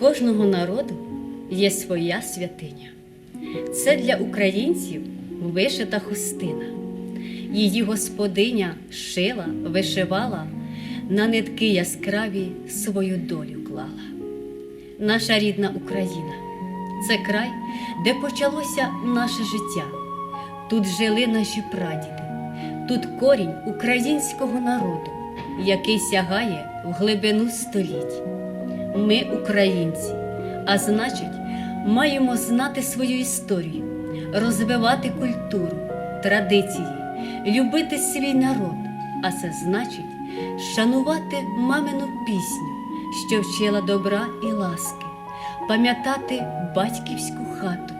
Кожного народу є своя святиня. Це для українців вишита хустина. Її господиня шила, вишивала, на нитки яскраві свою долю клала. Наша рідна Україна це край, де почалося наше життя. Тут жили наші прадіди, тут корінь українського народу, який сягає в глибину століть. Ми українці, а значить, маємо знати свою історію, розвивати культуру, традиції, любити свій народ, а це значить шанувати мамину пісню, що вчила добра і ласки, пам'ятати батьківську хату,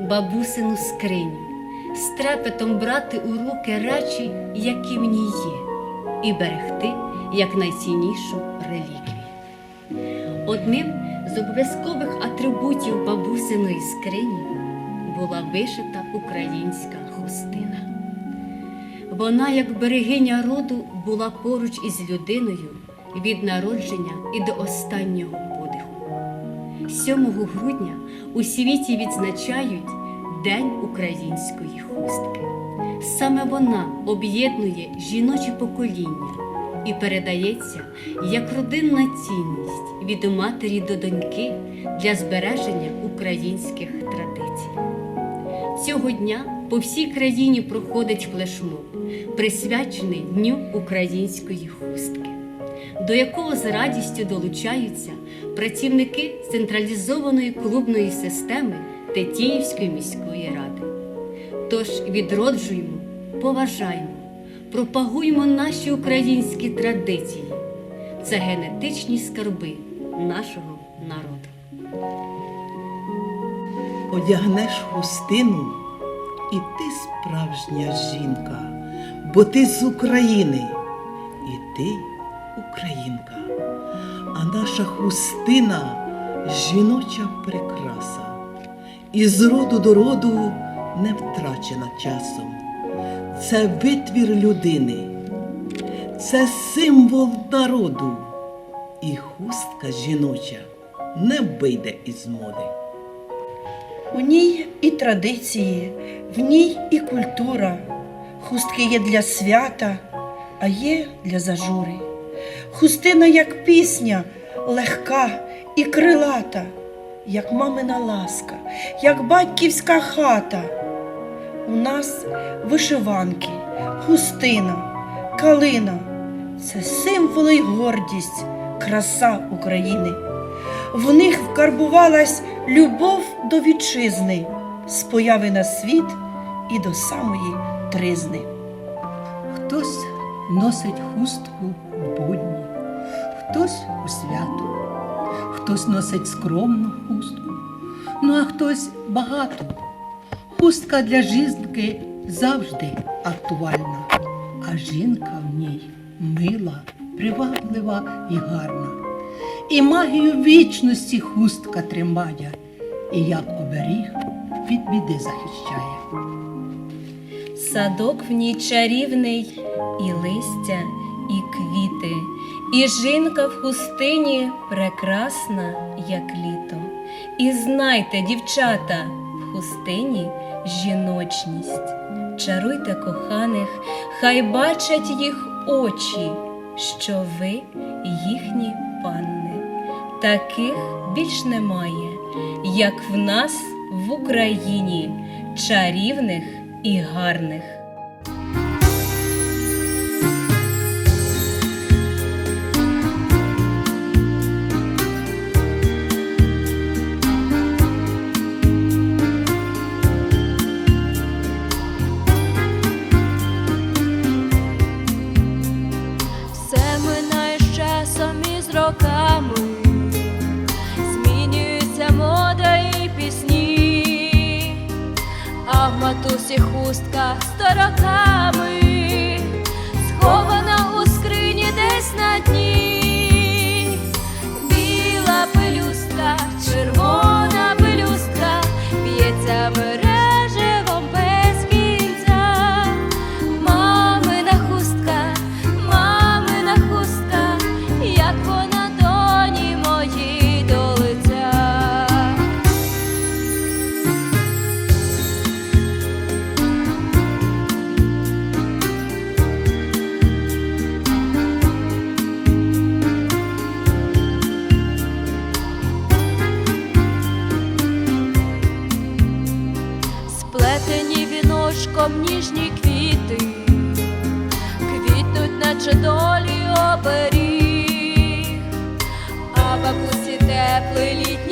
бабусину скриню, з трепетом брати у руки речі, які в ній є, і берегти як найціннішу реліквію. Одним з обов'язкових атрибутів бабусиної скрині була вишита українська хустина. Вона, як берегиня роду, була поруч із людиною від народження і до останнього подиху. 7 грудня у світі відзначають День української хустки. Саме вона об'єднує жіночі покоління і передається як родинна цінність від матері до доньки для збереження українських традицій. Цього дня по всій країні проходить флешмоб, присвячений Дню української хустки, до якого з радістю долучаються працівники централізованої клубної системи Тетіївської міської ради. Тож відроджуємо, поважаємо, пропагуємо наші українські традиції. Це генетичні скарби нашого народу. Одягнеш хустину, і ти справжня жінка, бо ти з України, і ти українка. А наша хустина жіноча прикраса, і з роду до роду не втрачена часом. Це витвір людини, це символ народу, і хустка жіноча не вийде із моди. У ній і традиції, в ній і культура. Хустки є для свята, а є для зажури. Хустина, як пісня, легка і крилата, як мамина ласка, як батьківська хата. У нас вишиванки, хустина, калина це символи й гордість, краса України. В них вкарбувалась любов до вітчизни, з появи на світ і до самої тризни. Хтось носить хустку в будні, хтось у свято, хтось носить скромну хустку, ну а хтось багато. Хустка для жінки завжди актуальна, а жінка в ній мила, приваблива і гарна. І магію вічності хустка тримає, і як оберіг від біди захищає. Садок в ній чарівний, і листя, і квіти, і жінка в хустині прекрасна, як літо. І знайте, дівчата, в хустині жіночність. Чаруйте коханих, хай бачать їх очі, що ви їхні панни. Таких більш немає, як в нас в Україні, чарівних і гарних. Змінюється мода і пісні, а в матусі хустка сто роками, схована у скрині десь на дні, ніжні квіти, квітнуть, наче долі оберіг, а бабусі теплий літній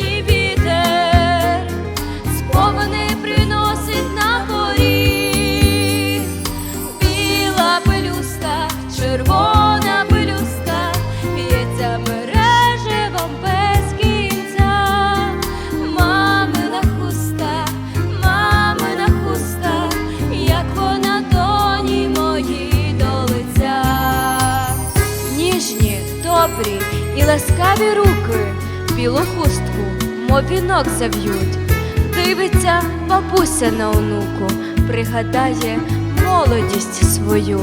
ласкаві руки білу хустку, мов вінок зав'ють. Дивиться бабуся на онуку, пригадає молодість свою.